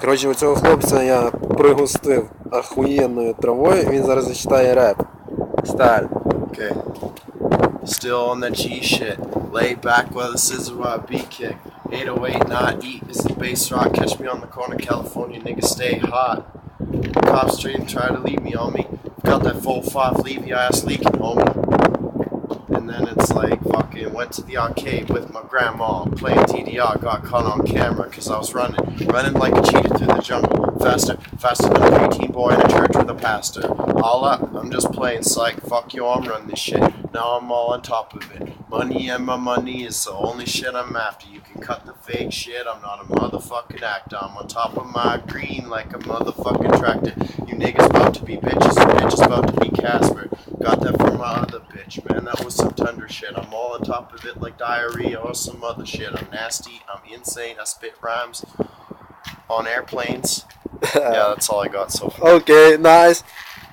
Коротше, у цього хлопця я пригостив ахуєнною травою, він зараз зачитає реп. Сталь. Okay. Still on that G shit. Lay back while the scissor while beat kick. 808 not eat is the bass rock. Catch me on the corner, California niggas stay hot. Cops straight and try to leave me on me. Got that full five leave your ass leaking, homie. went to the arcade with my grandma playing TDR. Got caught on camera because I was running, running like a cheetah through the jungle. Faster, faster than a preteen boy in a church with a pastor. All up, I'm just playing psych. Fuck you, I'm running this shit. Now I'm all on top of it. Money and my money is the only shit I'm after. You can cut the fake shit. I'm not a motherfucking actor. I'm on top of my green like a motherfucking tractor. You niggas Casper. Got that from out of the bitch, man. That was some tender shit. I'm all on top of it like diarrhea or some other shit. I'm nasty. I'm insane. I spit rhymes on airplanes. yeah, that's all I got so far. Okay, nice.